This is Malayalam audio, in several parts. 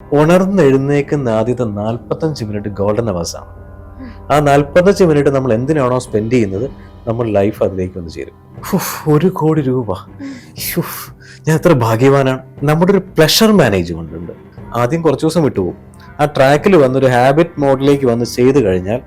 ഉണർന്നെഴുന്നേക്കുന്ന ആദ്യത്തെ നാൽപ്പത്തഞ്ച് മിനിറ്റ് ഗോൾഡൻ അവേഴ്സ് ആണ് ആ നാൽപ്പത്തഞ്ച് മിനിറ്റ് നമ്മൾ എന്തിനാണോ സ്പെൻഡ് ചെയ്യുന്നത്? നമ്മൾ ലൈഫ് അതിലേക്ക് വന്ന് ചേരും. ഒരു കോടി രൂപ. ഞാൻ എത്ര ഭാഗ്യവാനാണ്. നമ്മുടെ ഒരു പ്ലഷർ മാനേജ്മെന്റ് ഉണ്ട് ആദ്യം കുറച്ച് ദിവസം വിട്ടുപോകും. ആ ട്രാക്കിൽ വന്നൊരു ഹാബിറ്റ് മോഡിലേക്ക് വന്ന് ചെയ്തു കഴിഞ്ഞാൽ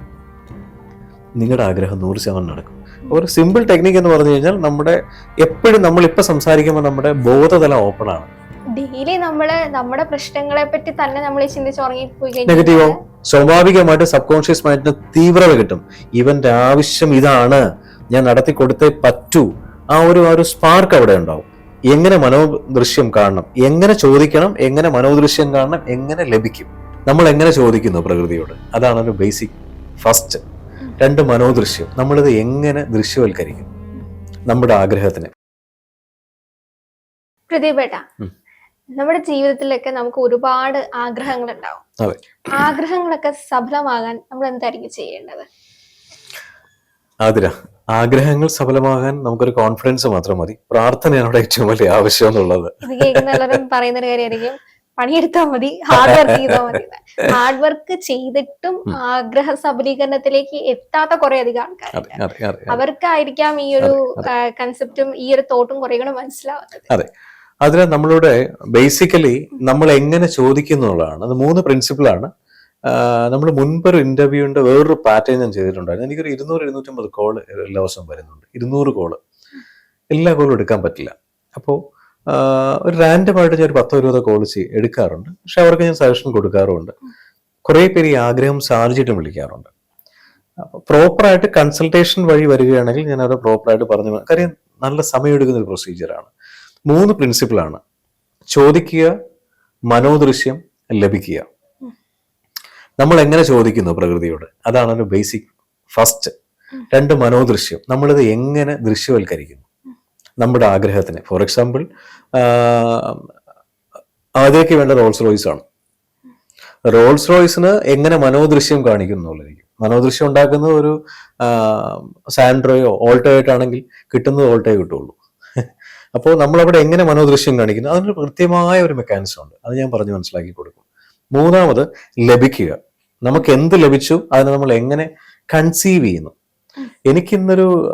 നിങ്ങളുടെ ആഗ്രഹം നൂറ് ശതമാനം നടക്കും. ഒരു സിമ്പിൾ ടെക്നിക്ക് എന്ന് പറഞ്ഞു കഴിഞ്ഞാൽ നമ്മുടെ എപ്പോഴും നമ്മളിപ്പോൾ സംസാരിക്കുമ്പോൾ നമ്മുടെ ബോധതല ഓപ്പണാണ് ഡെയിലി നമ്മൾ നമ്മുടെ പ്രശ്നങ്ങളെ പറ്റി തന്നെ നമ്മൾ ചിന്തിച്ച് ഉറങ്ങിപ്പോയി നെഗറ്റീവോ? സ്വാഭാവികമായിട്ട് സബ് കോൺഷ്യസ് മൈൻഡിന് തീവ്രത കിട്ടും. ഇവന്റെ ആവശ്യം ഇതാണ്. ഞാൻ നടത്തി കൊടുത്തേ പറ്റൂ. ആ ഒരു ആ ഒരു സ്പാർക്ക് അവിടെ ഉണ്ടാവും. എങ്ങനെ മനോദൃശ്യം കാണണം? എങ്ങനെ ചോദിക്കണം? എങ്ങനെ മനോദൃശ്യം കാണണം? എങ്ങനെ ലഭിക്കും? നമ്മൾ എങ്ങനെ ചോദിക്കുന്നു പ്രകൃതിയോട്? അതാണ് ഒരു ബേസിക് ഫസ്റ്റ് രണ്ട് മനോദൃശ്യം. നമ്മളിത് എങ്ങനെ ദൃശ്യവൽക്കരിക്കും? നമ്മുടെ ആഗ്രഹത്തിന്. പ്രതിഭേട്ട. നമ്മുടെ ജീവിതത്തിലൊക്കെ നമുക്ക് ഒരുപാട് ആഗ്രഹങ്ങൾ ഉണ്ടാവും. ആഗ്രഹങ്ങളൊക്കെ സഫലമാകാൻ നമ്മൾ എന്തായിരിക്കും ചെയ്യേണ്ടത്? ആതിര ആഗ്രഹങ്ങൾ സഫലമാകാൻ നമുക്കൊരു കോൺഫിഡൻസ് മാത്രം മതി. പ്രാർത്ഥനയാണ് അവിടെ ഏറ്റവും വലിയ ആവശ്യം എന്നുള്ളത്. ഇത് കേൾക്കുന്ന എല്ലാവരും പറയുന്ന ഒരു കാര്യമായിരിക്കും. പണിയെടുത്താൽ മതി ഹാർഡ് വർക്ക് ചെയ്താൽ മതി. ഹാർഡ് വർക്ക് ചെയ്തിട്ടും ആഗ്രഹ സബലീകരണത്തിലേക്ക് എത്താത്ത കുറെ അധികം ആൾക്കാർ അവർക്കായിരിക്കാം ഈ ഒരു കൺസെപ്റ്റും ഈ ഒരു തോട്ടും കുറെ കൂടെ മനസ്സിലാവുന്നത് അതിന് നമ്മളുടെ ബേസിക്കലി നമ്മൾ എങ്ങനെ ചോദിക്കുന്നു എന്നുള്ളതാണ്. അത് മൂന്ന് പ്രിൻസിപ്പിളാണ് നമ്മൾ മുൻപൊരു ഇന്റർവ്യൂവിന്റെ വേറൊരു പാറ്റേൺ ഞാൻ ചെയ്തിട്ടുണ്ടായിരുന്നു. എനിക്കൊരു ഇരുന്നൂറ് ഇരുന്നൂറ്റമ്പത് കോൾ എല്ലാ ദിവസവും വരുന്നുണ്ട്. ഇരുന്നൂറ് കോൾ എല്ലാ കോളും എടുക്കാൻ പറ്റില്ല. അപ്പോൾ ഒരു റാൻഡമായിട്ട് ഞാൻ ഒരു പത്തോ ഇരുപതോ കോൾ എടുക്കാറുണ്ട്. പക്ഷെ അവർക്ക് ഞാൻ സജഷൻ കൊടുക്കാറുമുണ്ട്. കുറേ പേര് ഈ ആഗ്രഹം സാധിച്ചിട്ടും വിളിക്കാറുണ്ട്. പ്രോപ്പറായിട്ട് കൺസൾട്ടേഷൻ വഴി വരികയാണെങ്കിൽ ഞാൻ അവരെ പ്രോപ്പറായിട്ട് പറഞ്ഞു. കാര്യം നല്ല സമയമെടുക്കുന്ന ഒരു പ്രൊസീജിയറാണ് മൂന്ന് പ്രിൻസിപ്പിളാണ് ചോദിക്കുക മനോദൃശ്യം ലഭിക്കുക. നമ്മൾ എങ്ങനെ ചോദിക്കുന്നു പ്രകൃതിയോട്? അതാണ് ഒരു ബേസിക് ഫസ്റ്റ് രണ്ട് മനോദൃശ്യം. നമ്മളിത് എങ്ങനെ ദൃശ്യവൽക്കരിക്കുന്നു? നമ്മുടെ ആഗ്രഹത്തിന്. ഫോർ എക്സാമ്പിൾ ആദ്യമൊക്കെ വേണ്ട റോൾസ് റോയ്സ് ആണ്. റോൾസ് റോയ്സിന് എങ്ങനെ മനോദൃശ്യം കാണിക്കുന്നു എന്നുള്ളതായിരിക്കും. മനോദൃശ്യം ഉണ്ടാക്കുന്നത് ഒരു സാൻഡ്രോയോ ഓൾട്ടോ ആയിട്ടാണെങ്കിൽ കിട്ടുന്നത് ഓൾട്ടോ കിട്ടുള്ളൂ അപ്പോൾ നമ്മളവിടെ എങ്ങനെ മനോദൃശ്യം കാണിക്കുന്നു? അതിനൊരു കൃത്യമായ ഒരു മെക്കാനിസം ഉണ്ട്. അത് ഞാൻ പറഞ്ഞ് മനസ്സിലാക്കി കൊടുക്കും. മൂന്നാമത് ലഭിക്കുക. നമുക്ക് എന്ത് ലഭിച്ചു? അതിനെ നമ്മൾ എങ്ങനെ കൺസീവ് ചെയ്യുന്നു? എനിക്കിന്നൊരു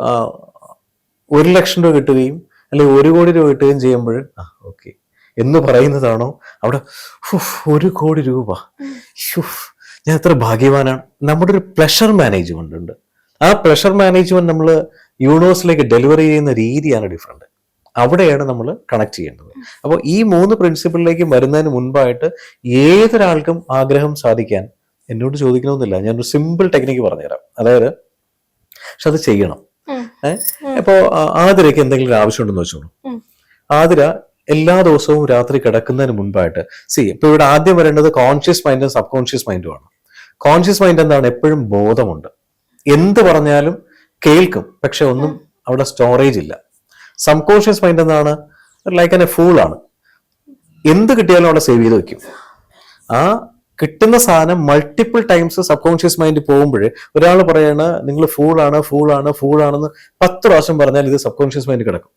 ഒരു ലക്ഷം രൂപ കിട്ടുകയും അല്ലെങ്കിൽ ഒരു കോടി രൂപ കിട്ടുകയും ചെയ്യുമ്പോൾ ആ ഓക്കെ. എന്ന് പറയുന്നതാണോ? അവിടെ "ഉഫ്, ഒരു കോടി രൂപ. ഞാൻ എത്ര ഭാഗ്യവാനാണ്. നമ്മുടെ ഒരു പ്ലഷർ മാനേജ്മെന്റ് ഉണ്ട്. ആ പ്ലഷർ മാനേജ്മെന്റ് നമ്മൾ യൂണിവേഴ്സിലേക്ക് ഡെലിവറി ചെയ്യുന്ന രീതിയാണ് ഡിഫറെന്റ് അവിടെയാണ് നമ്മൾ കണക്ട് ചെയ്യേണ്ടത്. അപ്പോൾ ഈ മൂന്ന് പ്രിൻസിപ്പിളിലേക്ക് വരുന്നതിന് മുൻപായിട്ട് ഏതൊരാൾക്കും ആഗ്രഹം സാധിക്കാൻ എന്നോട് ചോദിക്കണമെന്നില്ല. ഞാനൊരു സിമ്പിൾ ടെക്നിക്ക് പറഞ്ഞുതരാം. അതായത് പക്ഷെ അത് ചെയ്യണം. ഇപ്പോ ആതിരയ്ക്ക് എന്തെങ്കിലും ഒരു ആവശ്യമുണ്ടെന്ന് വെച്ചോളൂ. ആതിര എല്ലാ ദിവസവും രാത്രി കിടക്കുന്നതിന് മുൻപായിട്ട് സി ഇപ്പൊ ഇവിടെ ആദ്യം വരേണ്ടത് കോൺഷ്യസ് മൈൻഡും സബ് കോൺഷ്യസ് മൈൻഡും ആണ്. കോൺഷ്യസ് മൈൻഡ് എന്താണ്? എപ്പോഴും ബോധമുണ്ട്. എന്ത് പറഞ്ഞാലും കേൾക്കും പക്ഷെ ഒന്നും അവിടെ സ്റ്റോറേജ് ഇല്ല. സബ് കോൺഷ്യസ് മൈൻഡ് എന്നാണ് ലൈക്ക് എ ഫൂൾ ആണ്. എന്ത് കിട്ടിയാലും അവിടെ സേവ് ചെയ്ത് വെക്കും. ആ കിട്ടുന്ന സാധനം multiple times subconscious mind പോകുമ്പോൾ ഒരാൾ പറയാണ് നിങ്ങൾ ഫൂളാണ് ഫൂളാണ് ഫൂളാണെന്ന് പത്ത് പ്രാവശ്യം പറഞ്ഞാൽ ഇത് സബ് കോൺഷ്യസ് മൈൻഡ് കിടക്കും.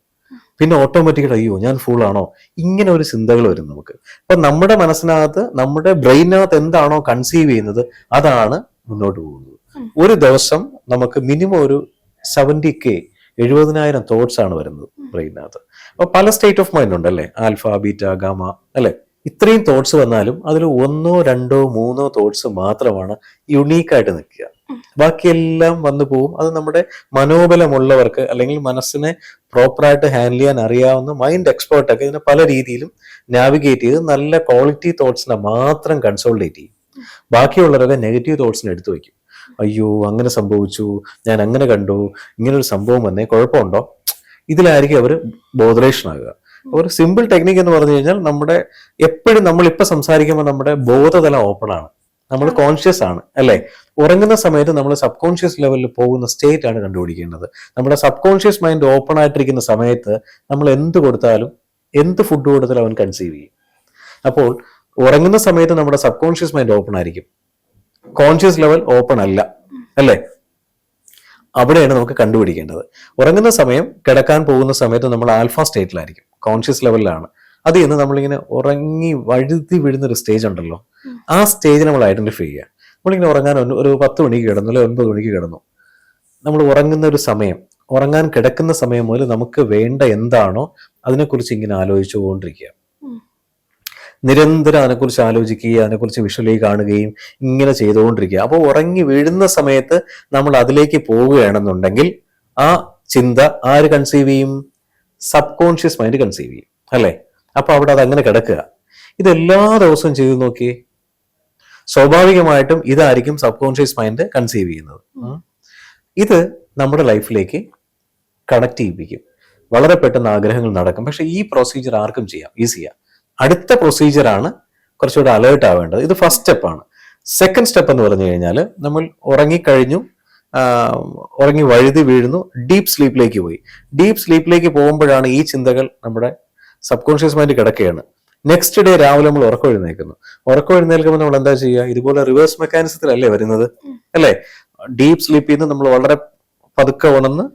പിന്നെ ഓട്ടോമാറ്റിക്കലി അയ്യോ ഞാൻ ഫൂളാണോ ഇങ്ങനെ ഒരു ചിന്തകൾ വരും നമുക്ക്. അപ്പൊ നമ്മുടെ മനസ്സിനകത്ത് നമ്മുടെ ബ്രെയിനകത്ത് എന്താണോ കൺസീവ് ചെയ്യുന്നത് അതാണ് മുന്നോട്ട് പോകുന്നത്. ഒരു ദിവസം നമുക്ക് മിനിമം ഒരു സെവന്റി കെ എഴുപതിനായിരം തോട്ട്സ് ആണ് വരുന്നത് ബ്രെയിനകത്ത് അപ്പൊ പല സ്റ്റേറ്റ് ഓഫ് മൈൻഡ് ഉണ്ട് അല്ലേ ആൽഫ ബീറ്റ ഗാമ അല്ലെ? ഇത്രയും തോട്ട്സ് വന്നാലും അതിൽ ഒന്നോ രണ്ടോ മൂന്നോ തോട്ട്സ് മാത്രമാണ് യുണീക്കായിട്ട് നിൽക്കുക. ബാക്കിയെല്ലാം വന്നു പോകും അത് നമ്മുടെ മനോബലമുള്ളവർക്ക് അല്ലെങ്കിൽ മനസ്സിനെ പ്രോപ്പറായിട്ട് ഹാൻഡിൽ ചെയ്യാൻ അറിയാവുന്ന മൈൻഡ് എക്സ്പേർട്ടൊക്കെ ഇതിനെ പല രീതിയിലും നാവിഗേറ്റ് ചെയ്ത് നല്ല ക്വാളിറ്റി തോട്ട്സിനെ മാത്രം കൺസോൾട്ടേറ്റ് ചെയ്യും ബാക്കിയുള്ളവരൊക്കെ നെഗറ്റീവ് തോട്ട്സിനെ എടുത്തു വയ്ക്കും. അയ്യോ അങ്ങനെ സംഭവിച്ചു ഞാൻ അങ്ങനെ കണ്ടു ഇങ്ങനെ ഒരു സംഭവം വന്നേ കുഴപ്പമുണ്ടോ? ഇതിലായിരിക്കും അവർ ബോധറേഷൻ ആകുക ഒരു സിമ്പിൾ ടെക്നിക് എന്ന് പറഞ്ഞു കഴിഞ്ഞാൽ നമ്മുടെ എപ്പോഴും നമ്മൾ ഇപ്പൊ സംസാരിക്കുമ്പോൾ നമ്മുടെ ബോധതലം ഓപ്പൺ ആണ്. നമ്മൾ കോൺഷ്യസ് ആണ് അല്ലെ? ഉറങ്ങുന്ന സമയത്ത് നമ്മൾ സബ് കോൺഷ്യസ് ലെവലിൽ പോകുന്ന സ്റ്റേറ്റ് ആണ് കണ്ടുപിടിക്കേണ്ടത്. നമ്മുടെ സബ് കോൺഷ്യസ് മൈൻഡ് ഓപ്പൺ ആയിട്ടിരിക്കുന്ന സമയത്ത് നമ്മൾ എന്ത് കൊടുത്താലും എന്ത് ഫുഡ് കൊടുത്താലും അവൻ കൺസീവ് ചെയ്യും. അപ്പോൾ ഉറങ്ങുന്ന സമയത്ത് നമ്മുടെ സബ് കോൺഷ്യസ് മൈൻഡ് ഓപ്പൺ ആയിരിക്കും. കോൺഷ്യസ് ലെവൽ ഓപ്പൺ അല്ല. അല്ലേ? അവിടെയാണ് നമുക്ക് കണ്ടുപിടിക്കേണ്ടത്. ഉറങ്ങുന്ന സമയം കിടക്കാൻ പോകുന്ന സമയത്ത് നമ്മൾ ആൽഫ സ്റ്റേറ്റിലായിരിക്കും കോൺഷ്യസ് ലെവലിലാണ് അത് ഇന്ന് നമ്മളിങ്ങനെ ഉറങ്ങി വഴുതി വീഴുന്ന ഒരു സ്റ്റേജ് ഉണ്ടല്ലോ. ആ സ്റ്റേജ് നമ്മൾ ഐഡന്റിഫൈ ചെയ്യുക. നമ്മളിങ്ങനെ ഉറങ്ങാൻ ഒരു- പത്ത് മണിക്ക് കിടന്നു അല്ലെങ്കിൽ ഒൻപത് മണിക്ക് കിടന്നു. നമ്മൾ ഉറങ്ങുന്ന ഒരു സമയം ഉറങ്ങാൻ കിടക്കുന്ന സമയം മുതൽ നമുക്ക് വേണ്ട എന്താണോ അതിനെക്കുറിച്ച് ഇങ്ങനെ ആലോചിച്ചുകൊണ്ടിരിക്കുക. നിരന്തരം അതിനെക്കുറിച്ച് ആലോചിക്കുകയും അതിനെക്കുറിച്ച് വിഷ്വലി കാണുകയും ഇങ്ങനെ ചെയ്തുകൊണ്ടിരിക്കുക. അപ്പോൾ ഉറങ്ങി വീഴുന്ന സമയത്ത് നമ്മൾ അതിലേക്ക് പോവുകയാണെന്നുണ്ടെങ്കിൽ ആ ചിന്ത ആര് കൺസീവ് ചെയ്യും? സബ് കോൺഷ്യസ് മൈൻഡ് കൺസീവ് ചെയ്യും. അല്ലേ? അപ്പോൾ അവിടെ അത് അങ്ങനെ കിടക്കുക. ഇതെല്ലാ ദിവസവും ചെയ്തു നോക്കിയേ. സ്വാഭാവികമായിട്ടും ഇതായിരിക്കും സബ് കോൺഷ്യസ് മൈൻഡ് കൺസീവ് ചെയ്യുന്നത് ഇത് നമ്മുടെ ലൈഫിലേക്ക് കണക്ട് ചെയ്യിപ്പിക്കും. വളരെ പെട്ടെന്ന് ആഗ്രഹങ്ങൾ നടക്കും. പക്ഷെ ഈ പ്രൊസീജിയർ ആർക്കും ചെയ്യാം. ഈസിയാ അടുത്ത പ്രൊസീജിയറാണ് കുറച്ചുകൂടെ അലേർട്ട് ആവേണ്ടത്. ഇത് ഫസ്റ്റ് സ്റ്റെപ്പാണ് സെക്കൻഡ് സ്റ്റെപ്പ് എന്ന് പറഞ്ഞു കഴിഞ്ഞാൽ നമ്മൾ ഉറങ്ങിക്കഴിഞ്ഞു ഉറങ്ങി വഴുതി വീഴുന്നു ഡീപ്പ് സ്ലീപ്പിലേക്ക് പോയി. ഡീപ്പ് സ്ലീപ്പിലേക്ക് പോകുമ്പോഴാണ് ഈ ചിന്തകൾ നമ്മുടെ സബ് കോൺഷ്യസ് മൈൻഡ് കിടക്കുകയാണ്. നെക്സ്റ്റ് ഡേ രാവിലെ നമ്മൾ ഉറക്കം എഴുന്നേൽക്കുന്നു. ഉറക്കം എഴുന്നേൽക്കുമ്പോൾ നമ്മൾ എന്താ ചെയ്യുക? ഇതുപോലെ റിവേഴ്സ് മെക്കാനിസത്തിലല്ലേ വരുന്നത്? അല്ലേ? ഡീപ്പ് സ്ലീപ്പിൽ നിന്ന് നമ്മൾ വളരെ പതുക്കെ ഉണർന്ന്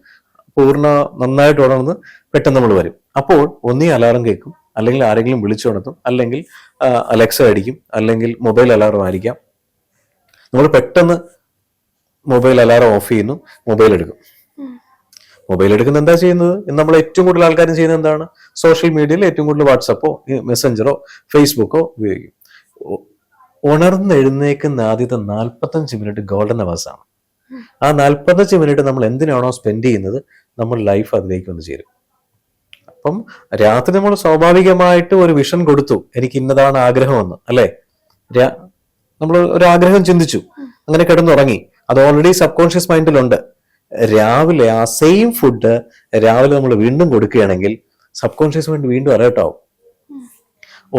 പൂർണ നന്നായിട്ട് ഉണർന്ന് പെട്ടെന്ന് നമ്മൾ വരും. അപ്പോൾ ഒന്നീ അലാറം കേൾക്കും. അല്ലെങ്കിൽ ആരെങ്കിലും വിളിച്ചുണർത്തും അല്ലെങ്കിൽ അലക്സ അടിക്കും അല്ലെങ്കിൽ മൊബൈൽ അലാറം ആയിരിക്കാം. നമ്മൾ പെട്ടെന്ന് മൊബൈൽ അലാറം ഓഫ് ചെയ്യുന്നു മൊബൈൽ എടുക്കും. മൊബൈൽ എടുക്കുന്ന എന്താ ചെയ്യുന്നത്? നമ്മൾ ഏറ്റവും കൂടുതൽ ആൾക്കാരും ചെയ്യുന്നത് എന്താണ്? സോഷ്യൽ മീഡിയയിൽ ഏറ്റവും കൂടുതൽ വാട്സപ്പോ മെസ്സഞ്ചറോ ഫേസ്ബുക്കോ ഉപയോഗിക്കും. ഉ- ഉണർന്ന് എഴുന്നേക്കുന്ന ആദ്യത്തെ നാൽപ്പത്തഞ്ച് മിനിറ്റ് ഗോൾഡൻ അവേഴ്സ് ആണ് ആ നാൽപ്പത്തഞ്ച് മിനിറ്റ് നമ്മൾ എന്തിനാണോ സ്പെൻഡ് ചെയ്യുന്നത്? നമ്മൾ ലൈഫ് അതിലേക്ക് വന്ന് ചേരും. അപ്പം രാത്രി നമ്മൾ സ്വാഭാവികമായിട്ട് ഒരു വിഷൻ കൊടുത്തു. എനിക്ക് ഇന്നതാണ് ആഗ്രഹമെന്ന് അല്ലേ? നമ്മൾ ഒരു ആഗ്രഹം ചിന്തിച്ചു. അങ്ങനെ കിടന്നുറങ്ങി. അത് ഓൾറെഡി സബ് കോൺഷ്യസ് മൈൻഡിലുണ്ട് രാവിലെ ആ സെയിം ഫുഡ് രാവിലെ നമ്മൾ വീണ്ടും കൊടുക്കുകയാണെങ്കിൽ സബ് കോൺഷ്യസ് മൈൻഡ് വീണ്ടും അലേർട്ട് ആവും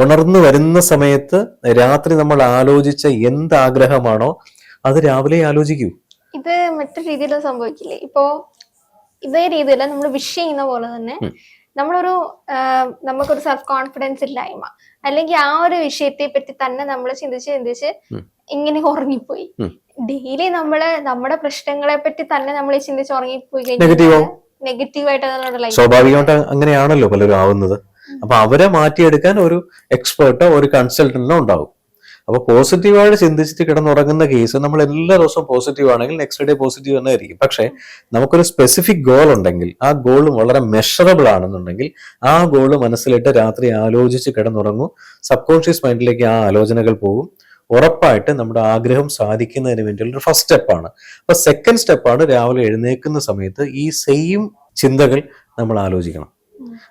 ഉണർന്നു വരുന്ന സമയത്ത് രാത്രി നമ്മൾ ആലോചിച്ച എന്ത് ആഗ്രഹമാണോ അത് രാവിലെ ആലോചിക്കൂ. ഇത് മറ്റു രീതിയിലും സംഭവിക്കില്ലേ? ഇപ്പോ ഇതേ രീതിയിൽ നമ്മൾ വിഷ് ചെയ്യുന്ന പോലെ തന്നെ. നമ്മളൊരു നമുക്കൊരു സെൽഫ് കോൺഫിഡൻസ് ഇല്ലായ്മ. അല്ലെങ്കിൽ ആ ഒരു വിഷയത്തെ പറ്റി തന്നെ നമ്മൾ ചിന്തിച്ച് ചിന്തിച്ച് ഇങ്ങനെ ഉറങ്ങിപ്പോയി. ഡെയിലി നമ്മൾ നമ്മുടെ പ്രശ്നങ്ങളെ പറ്റി തന്നെ നമ്മൾ ചിന്തിച്ച് ഉറങ്ങിപ്പോയി കഴിഞ്ഞാൽ ആവും. നെഗറ്റീവ് ആയിട്ട് ലൈഫ് സ്വാഭാവികമായിട്ട് അങ്ങനെയാണല്ലോ പലരും ആവുന്നത്. അപ്പൊ അവരെ മാറ്റിയെടുക്കാൻ ഒരു എക്സ്പേർട്ടോ ഒരു കൺസൾട്ടന്റോ ഉണ്ടാവും. അപ്പൊ പോസിറ്റീവായിട്ട് ചിന്തിച്ചിട്ട് കിടന്നുറങ്ങുന്ന കേസ് നമ്മൾ എല്ലാ ദിവസവും പോസിറ്റീവ് ആണെങ്കിൽ നെക്സ്റ്റ് ഡേ പോസിറ്റീവ് തന്നെ ആയിരിക്കും. പക്ഷെ നമുക്കൊരു സ്പെസിഫിക് ഗോൾ ഉണ്ടെങ്കിൽ ആ ഗോൾ വളരെ മെഷറബിൾ ആണെന്നുണ്ടെങ്കിൽ ആ ഗോൾ മനസ്സിലിട്ട് രാത്രി ആലോചിച്ച് കിടന്നുറങ്ങും. സബ് കോൺഷ്യസ് മൈൻഡിലേക്ക് ആ ആലോചനകൾ പോകും. ഉറപ്പായിട്ട് നമ്മുടെ ആഗ്രഹം സാധിക്കുന്നതിന് വേണ്ടിയുള്ള ഒരു ഫസ്റ്റ് സ്റ്റെപ്പാണ് അപ്പൊ സെക്കൻഡ് സ്റ്റെപ്പാണ് രാവിലെ എഴുന്നേൽക്കുന്ന സമയത്ത് ഈ സെയിം ചിന്തകൾ നമ്മൾ ആലോചിക്കണം.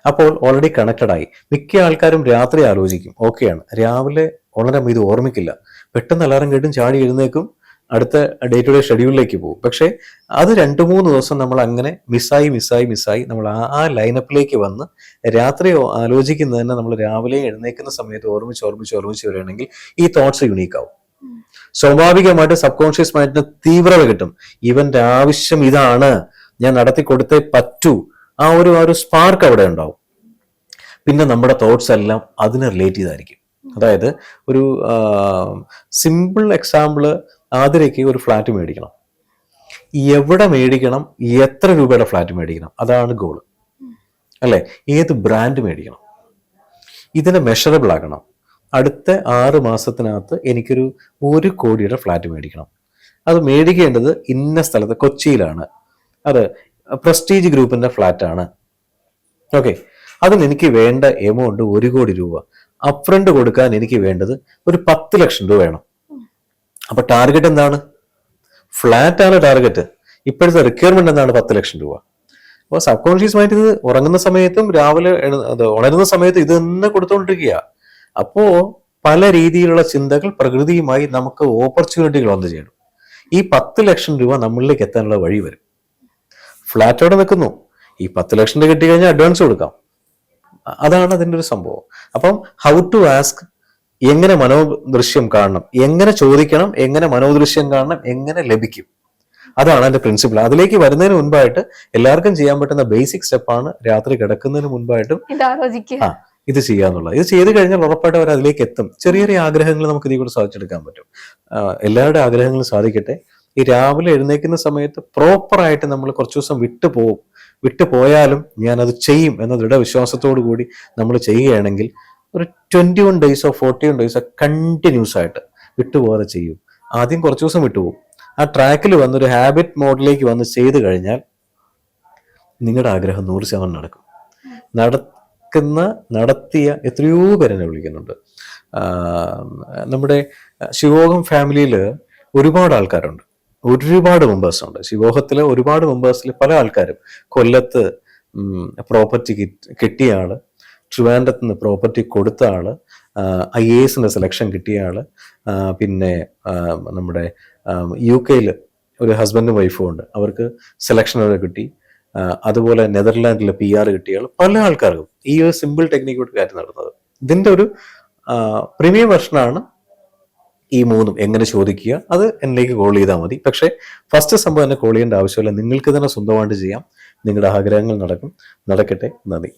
അപ്പോൾ ഓൾറെഡി കണക്റ്റഡ് ആയി. മിക്ക ആൾക്കാരും രാത്രി ആലോചിക്കും. ഓക്കെയാണ് രാവിലെ ഉണരുമ്പോൾ ഇത് ഓർമ്മിക്കില്ല. പെട്ടെന്ന് അലാറം കേട്ടും ചാടി എഴുന്നേക്കും അടുത്ത ഡേ ടു ഡേ ഷെഡ്യൂളിലേക്ക് പോകും. പക്ഷേ അത് രണ്ട് മൂന്ന് ദിവസം നമ്മൾ അങ്ങനെ മിസ്സായി മിസ്സായി മിസ്സായി നമ്മൾ ആ ആ ലൈനപ്പിലേക്ക് വന്ന് രാത്രി ആലോചിക്കുന്നതന്നെ നമ്മൾ രാവിലെ എഴുന്നേക്കുന്ന സമയത്ത് ഓർമ്മിച്ച് ഓർമ്മിച്ച് ഓർമ്മിച്ച് വരികയാണെങ്കിൽ ഈ തോട്ട്സ് യുണീക്ക് ആവും. സ്വാഭാവികമായിട്ട് സബ് കോൺഷ്യസ് മൈൻഡിന് തീവ്രത കിട്ടും. ഇവന്റെ ആവശ്യം ഇതാണ്. ഞാൻ നടത്തി കൊടുത്തേ പറ്റൂ. ആ ഒരു ആ ഒരു സ്പാർക്ക് അവിടെ ഉണ്ടാവും. പിന്നെ നമ്മുടെ തോട്ട്സ് എല്ലാം അതിനെ റിലേറ്റ് ചെയ്തായിരിക്കും. അതായത് ഒരു സിമ്പിൾ എക്സാമ്പിൾ ആതിരയ്ക്ക് ഒരു ഫ്ലാറ്റ് മേടിക്കണം. എവിടെ മേടിക്കണം? എത്ര രൂപയുടെ ഫ്ലാറ്റ് മേടിക്കണം? അതാണ് ഗോൾ അല്ലേ? ഏത് ബ്രാൻഡ് മേടിക്കണം? ഇതിനെ മെഷറബിൾ ആക്കണം. അടുത്ത ആറ് മാസത്തിനകത്ത് എനിക്കൊരു ഒരു കോടിയുടെ ഫ്ലാറ്റ് മേടിക്കണം. അത് മേടിക്കേണ്ടത് ഇന്ന സ്ഥലത്ത് കൊച്ചിയിലാണ്. അത് പ്രസ്റ്റീജ് ഗ്രൂപ്പിന്റെ ഫ്ലാറ്റ് ആണ്. ഓക്കെ അതിന് എനിക്ക് വേണ്ട എമൗണ്ട് ഒരു കോടി രൂപ. അപ്രണ്ട് കൊടുക്കാൻ എനിക്ക് വേണ്ടത് ഒരു പത്ത് ലക്ഷം രൂപ വേണം. അപ്പൊ ടാർഗറ്റ് എന്താണ്? ഫ്ലാറ്റ് ആണ് ടാർഗറ്റ് ഇപ്പോഴത്തെ റിക്വയർമെന്റ് എന്താണ് പത്ത് ലക്ഷം രൂപ? അപ്പോൾ സബ് മൈൻഡ് ഇത് ഉറങ്ങുന്ന സമയത്തും രാവിലെ ഉണരുന്ന സമയത്തും ഇത് തന്നെ കൊടുത്തുകൊണ്ടിരിക്കുക അപ്പോ പല രീതിയിലുള്ള ചിന്തകൾ പ്രകൃതിയുമായി നമുക്ക് ഓപ്പർച്യൂണിറ്റികൾ വന്നു ചെയ്യണം ഈ പത്ത് ലക്ഷം രൂപ നമ്മളിലേക്ക് എത്താനുള്ള വഴി വരും. ഫ്ലാറ്റോടെ നിൽക്കുന്നു. ഈ പത്ത് ലക്ഷം രൂപ കിട്ടിക്കഴിഞ്ഞാൽ അഡ്വാൻസ് കൊടുക്കാം. അതാണ് അതിന്റെ ഒരു സംഭവം. അപ്പം ഹൗ ടു ആസ്ക് എങ്ങനെ മനോദൃശ്യം കാണണം എങ്ങനെ ചോദിക്കണം എങ്ങനെ മനോദൃശ്യം കാണണം എങ്ങനെ ലഭിക്കും. അതാണ് അതിന്റെ പ്രിൻസിപ്പിൾ അതിലേക്ക് വരുന്നതിന് മുൻപായിട്ട് എല്ലാവർക്കും ചെയ്യാൻ പറ്റുന്ന ബേസിക് സ്റ്റെപ്പാണ് രാത്രി കിടക്കുന്നതിന് മുൻപായിട്ടും ആ ഇത് ചെയ്യാന്നുള്ളത്. ഇത് ചെയ്ത് കഴിഞ്ഞാൽ ഉറപ്പായിട്ട് അവർ അതിലേക്ക് എത്തും. ചെറിയ ചെറിയ ആഗ്രഹങ്ങൾ നമുക്ക് ഇതിൽ കൂടെ സാധിച്ചെടുക്കാൻ പറ്റും. എല്ലാവരുടെ ആഗ്രഹങ്ങളും സാധിക്കട്ടെ. ഈ രാവിലെ എഴുന്നേക്കുന്ന സമയത്ത് പ്രോപ്പറായിട്ട് നമ്മൾ കുറച്ച് ദിവസം വിട്ടു പോകും വിട്ടു പോയാലും ഞാൻ അത് ചെയ്യും എന്ന ദൃഢവിശ്വാസത്തോടു കൂടി നമ്മൾ ചെയ്യുകയാണെങ്കിൽ ഒരു ട്വന്റി വൺ ഡേയ്സോ ഫോർട്ടി വൺ ഡേയ്സോ കണ്ടിന്യൂസ് ആയിട്ട് വിട്ടുപോകാതെ ചെയ്യും. ആദ്യം കുറച്ച് ദിവസം വിട്ടുപോകും. ആ ട്രാക്കിൽ വന്നൊരു ഹാബിറ്റ് മോഡിലേക്ക് വന്ന് ചെയ്തു കഴിഞ്ഞാൽ നിങ്ങളുടെ ആഗ്രഹം നൂറ് ശതമാനം നടക്കും. നടക്കുന്ന നടത്തിയ എത്രയോ പേരെന്നെ വിളിക്കുന്നുണ്ട്. നമ്മുടെ ശിവോകം ഫാമിലിയിൽ ഒരുപാട് ആൾക്കാരുണ്ട്. ഒരുപാട് മെമ്പേഴ്സ് ഉണ്ട്. ശിവോഹത്തിലെ ഒരുപാട് മെമ്പേഴ്സിൽ പല ആൾക്കാരും. കൊല്ലത്ത് പ്രോപ്പർട്ടി കിട്ടിയ ആൾ ട്രിവാൻഡത്ത് നിന്ന് പ്രോപ്പർട്ടി കൊടുത്ത ആൾ ഐ എ എസിന്റെ സെലക്ഷൻ കിട്ടിയ ആൾ പിന്നെ നമ്മുടെ യു കെയിൽ ഒരു ഹസ്ബൻഡും വൈഫും ഉണ്ട്. അവർക്ക് സെലക്ഷൻ അവരെ കിട്ടി. അതുപോലെ നെതർലാൻഡിലെ പി ആർ കിട്ടിയ പല ആൾക്കാർക്കും. ഈ ഒരു സിമ്പിൾ ടെക്നിക്ക് കൊണ്ട് കാര്യം നടന്നത്. ഇതിന്റെ ഒരു പ്രീമിയം വെർഷനാണ് ഈ മൂന്നും എങ്ങനെ ചോദിക്കുക അത് എന്നിലേക്ക് കോൾ ചെയ്താൽ മതി. പക്ഷേ ഫസ്റ്റ് സംഭവം തന്നെ കോൾ ചെയ്യേണ്ട ആവശ്യമില്ല. നിങ്ങൾക്ക് തന്നെ സ്വന്തമായിട്ട് ചെയ്യാം. നിങ്ങളുടെ ആഗ്രഹങ്ങൾ നടക്കും. നടക്കട്ടെ. നന്ദി.